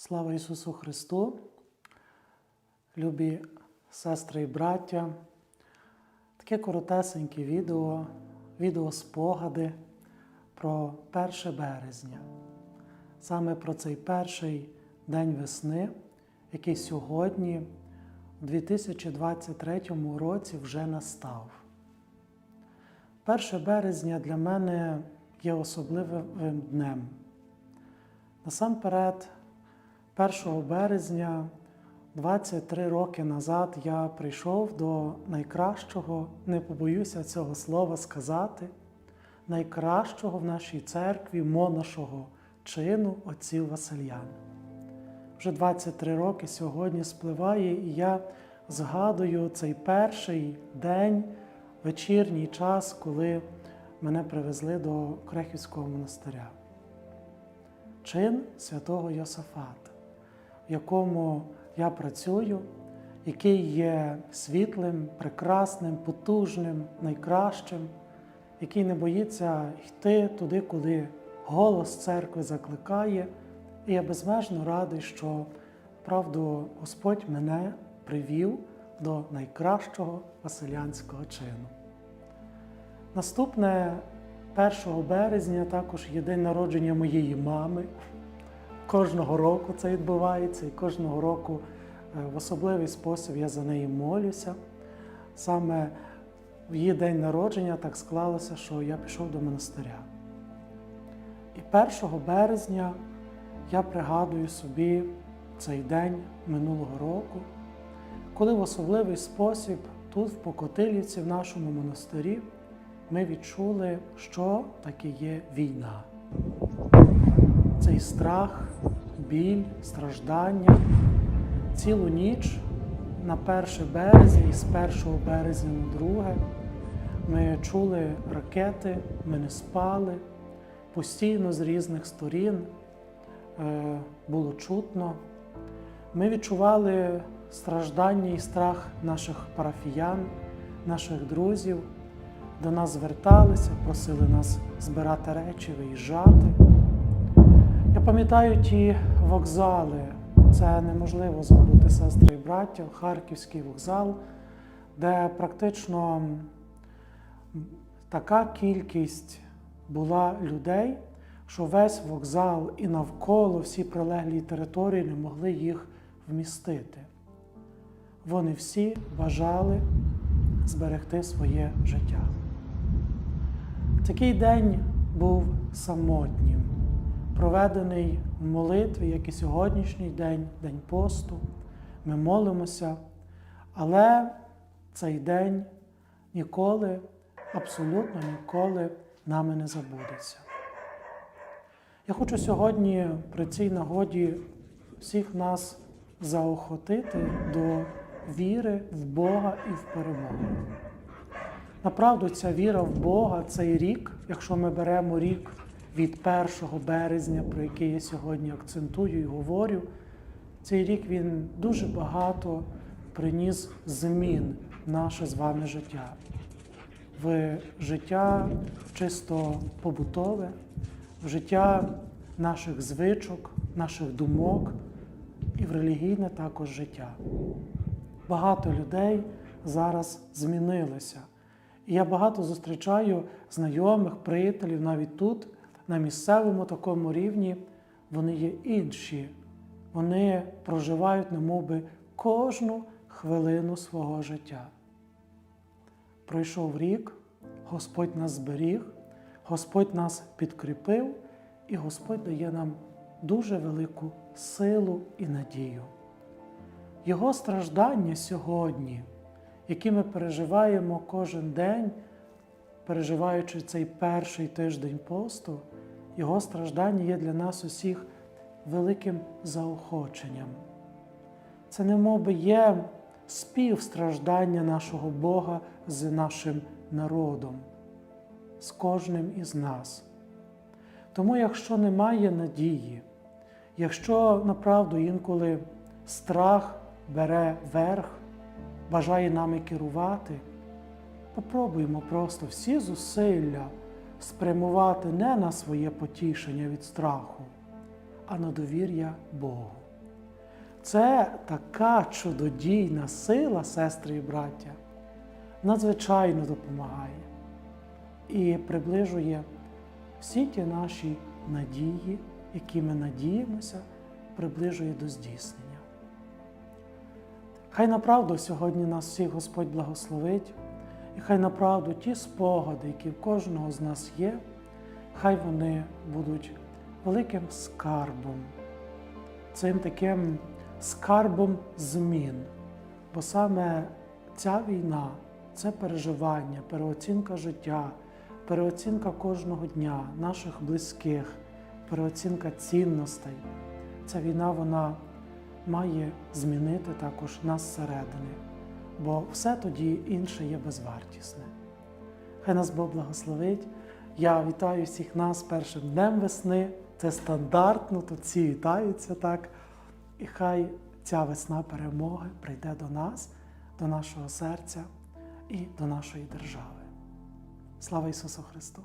Слава Ісусу Христу, любі сестри і браття, таке коротесеньке відео, відео спогади про 1 березня, саме про цей перший день весни, який сьогодні, у 2023 році, вже настав. 1 березня для мене є особливим днем. Насамперед, 1 березня 23 роки назад я прийшов до найкращого, не побоюся цього слова сказати, найкращого в нашій церкві монашого чину отців Васильян. Вже 23 роки сьогодні спливає, і я згадую цей перший день, вечірній час, коли мене привезли до Крехівського монастиря. Чин святого Йосафата, в якому я працюю, який є світлим, прекрасним, потужним, найкращим, який не боїться йти туди, куди голос церкви закликає. І я безмежно радий, що правду Господь мене привів до найкращого василянського чину. Наступне 1 березня також є день народження моєї мами. Кожного року це відбувається, і кожного року в особливий спосіб я за неї молюся. Саме в її день народження так склалося, що я пішов до монастиря. І 1 березня я пригадую собі цей день минулого року, коли в особливий спосіб тут, в Покотилівці, в нашому монастирі, ми відчули, що таке є війна. Цей страх, біль, страждання. Цілу ніч на 1 березня і з 1 березня на 2 ми чули ракети, ми не спали. Постійно з різних сторін е, було чутно. Ми відчували страждання і страх наших парафіян, наших друзів. До нас зверталися, просили нас збирати речі, виїжджати. Пам'ятаю ті вокзали, це неможливо забути сестри і браття, Харківський вокзал, де практично така кількість була людей, що весь вокзал і навколо всі прилеглі території не могли їх вмістити. Вони всі бажали зберегти своє життя. Такий день був самотнім, проведений в молитві, як і сьогоднішній день, день посту. Ми молимося, але цей день ніколи, абсолютно ніколи нами не забудеться. Я хочу сьогодні при цій нагоді всіх нас заохотити до віри в Бога і в перемогу. Направду, ця віра в Бога, цей рік, якщо ми беремо рік від 1 березня, про який я сьогодні акцентую і говорю, цей рік він дуже багато приніс змін в наше з вами життя, в життя чисто побутове, в життя наших звичок, наших думок і в релігійне також життя. Багато людей зараз змінилися. І я багато зустрічаю знайомих, приятелів навіть тут, на місцевому такому рівні, вони є інші. Вони проживають, немов би, кожну хвилину свого життя. Пройшов рік, Господь нас зберіг, Господь нас підкріпив, і Господь дає нам дуже велику силу і надію. Його страждання сьогодні які ми переживаємо кожен день, переживаючи цей перший тиждень посту, його страждання є для нас усіх великим заохоченням. Це не би є співстраждання нашого Бога з нашим народом, з кожним із нас. Тому, якщо немає надії, якщо направду інколи страх бере верх, бажає нами керувати, попробуємо просто всі зусилля спрямувати не на своє потішення від страху, а на довір'я Богу. Це така чудодійна сила, сестри і браття, надзвичайно допомагає і приближує всі ті наші надії, які ми надіємося, приближує до здійснення. Хай направду сьогодні нас всіх Господь благословить, і хай направду ті спогади, які в кожного з нас є, хай вони будуть великим скарбом, цим таким скарбом змін. Бо саме ця війна це переживання, переоцінка життя, переоцінка кожного дня, наших близьких, переоцінка цінностей. Ця війна вона має змінити також нас зсередини, бо все тоді інше є безвартісне. Хай нас Бог благословить. Я вітаю всіх нас першим днем весни. Це стандартно, тут всі вітаються так. І хай ця весна перемоги прийде до нас, до нашого серця і до нашої держави. Слава Ісусу Христу!